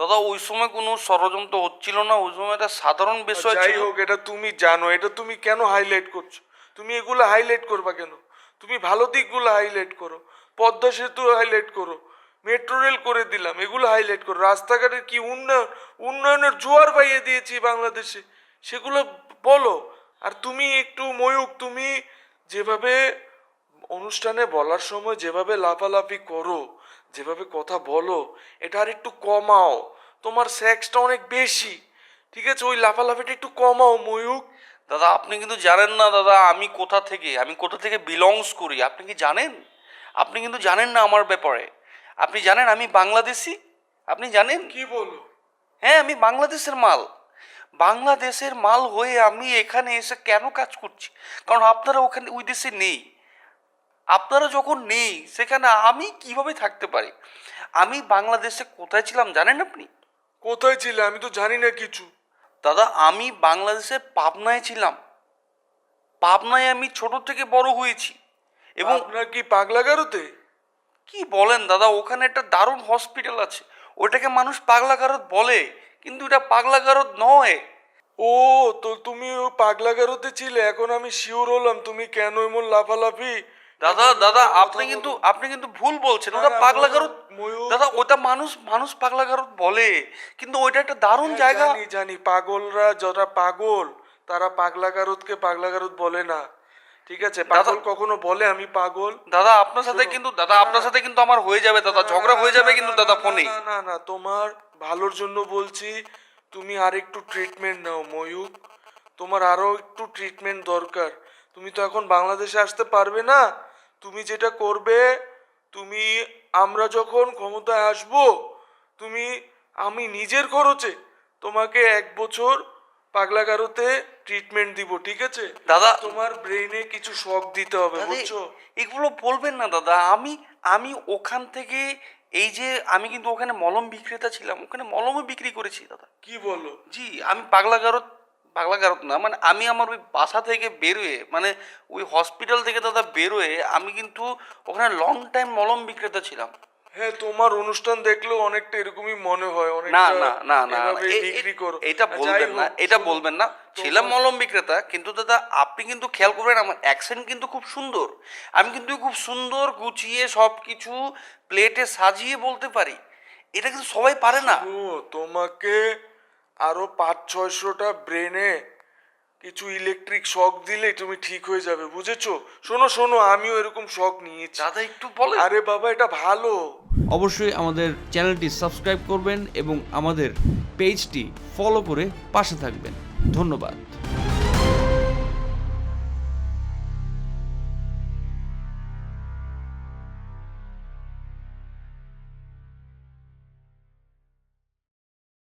দাদা ওই সময় কোনো ষড়যন্ত্র হচ্ছিল না? ওই সময় একটা সাধারণ বিষয় যাই হোক এটা তুমি জানো। এটা তুমি কেন হাইলাইট করছ? তুমি এগুলো হাইলাইট করবা কেন? তুমি ভালো দিকগুলো হাইলাইট করো। পদ্মা সেতু হাইলাইট করো। মেট্রো রেল করে দিলাম এগুলো হাইলাইট করো। রাস্তাঘাটের কি উন্নয়ন উন্নয়নের জোয়ার বাইয়ে দিয়েছি বাংলাদেশে? সেগুলো বলো। আর তুমি একটু ময়ূক তুমি যেভাবে অনুষ্ঠানে বলার সময় যেভাবে লাফালাফি করো যেভাবে কথা বলো এটা আর একটু কমাও। তোমার সেক্সটা অনেক বেশি। ঠিক আছে? ওই লাফালাফিটা একটু কমাও ময়ূক। দাদা আপনি কিন্তু জানেন না দাদা আমি কোথা থেকে? আমি কোথা থেকে বিলংস করি? আপনি কি জানেন? আপনি কিন্তু জানেন না আমার ব্যাপারে। আপনি জানেন আমি বাংলাদেশি? আপনি জানেন? কি বলো? হ্যাঁ আমি বাংলাদেশের মাল। বাংলাদেশের মাল হয়ে আমি এখানে এসে কেন কাজ করছি? কারণ আপনারা ওখানে ওই দেশে নেই। আপনারা যখন নেই সেখানে আমি কীভাবে থাকতে পারি? আমি বাংলাদেশে কোথায় ছিলাম জানেন আপনি? কোথায় ছিলে? আমি তো জানি না কিছু। দাদা আমি বাংলাদেশে পাবনায় ছিলাম। পাবনায় আমি ছোট থেকে বড় হয়েছি। এবং আপনার কি পাগলা গারোতে কি বলেন দাদা ওখানে একটা দারুণ হসপিটাল আছে। ওটাকে মানুষ পাগলা গারদ বলে কিন্তু এটা পাগলা গারদ নয়। ও তো তুমি ও পাগলা গারোতে ছিলে এখন আমি শিওর হলাম তুমি কেন এমন লাফালাফি? দাদা দাদা আপনি কিন্তু আপনি কিন্তু ভুল বলছেন। ওটা পাগলা ময়ূর- গারদ দাদা ওটা মানুষ মানুষ পাগলা গারদ বলে। কিন্তু ওইটা একটা দারুণ জায়গা। জানি জানি। পাগলরা যারা পাগল তারা পাগলা গারদকে পাগলা গারদ বলে না। ঠিক আছে? পাগল কখনো বলে আমি পাগল। দাদা আপনার সাথে কিন্তু দাদা আপনার সাথে কিন্তু আমার হয়ে যাবে দাদা। ঝগড়া হয়ে যাবে কিন্তু দাদা ফোনে না না না তোমার ভালোর জন্য বলছি তুমি আর একটু ট্রিটমেন্ট নাও ময়ূক তোমার আরও একটু ট্রিটমেন্ট দরকার। তুমি তো এখন বাংলাদেশে আসতে পারবে না। তুমি যেটা করবে তুমি আমরা যখন ক্ষমতায় আসব তুমি আমি নিজের খরচে তোমাকে এক বছর পাগলাগারোতে ট্রিটমেন্ট দিব ঠিক আছে? দাদা তোমার ব্রেনে কিছু শক দিতে হবে বুঝছ? এগুলো বলবেন না দাদা। আমি আমি ওখান থেকে এই যে আমি কিন্তু ওখানে মলম বিক্রেতা ছিলাম ওখানে মলমও বিক্রি করেছি দাদা। কি বলো? জি আমি পাগলা গারদ পাগলা গারদ না মানে আমি আমার ওই বাসা থেকে বেরোয়ে মানে ওই হসপিটাল থেকে দাদা বেরোয়ে আমি কিন্তু ওখানে লং টাইম মলম বিক্রেতা ছিলাম। হ্যাঁ তোমার অনুষ্ঠান দেখলেও অনেকটা এরকমই মনে হয় অনেক না না না না বিক্রি করো। এটা বলবেন না এটা বলবেন না ছিলাম মলম বিক্রেতা কিন্তু দাদা আপনি কিন্তু খেয়াল করবেন আমার অ্যাকসেন্ট কিন্তু খুব সুন্দর। আমি কিন্তু খুব সুন্দর গুছিয়ে সব কিছু প্লেটে সাজিয়ে বলতে পারি। এটা কিন্তু সবাই পারে না। তোমাকে আরও পাঁচ ছয়শোটা ব্রেনে কিছু ইলেকট্রিক শক দিলেই তুমি ঠিক হয়ে যাবে বুঝেছ? শোনো শোনো আমিও এরকম শক নিয়েছি। দাদা একটু বলে আরে বাবা এটা ভালো। অবশ্যই আমাদের চ্যানেলটি সাবস্ক্রাইব করবেন এবং আমাদের পেজটি ফলো করে পাশে থাকবেন। ধন্যবাদ।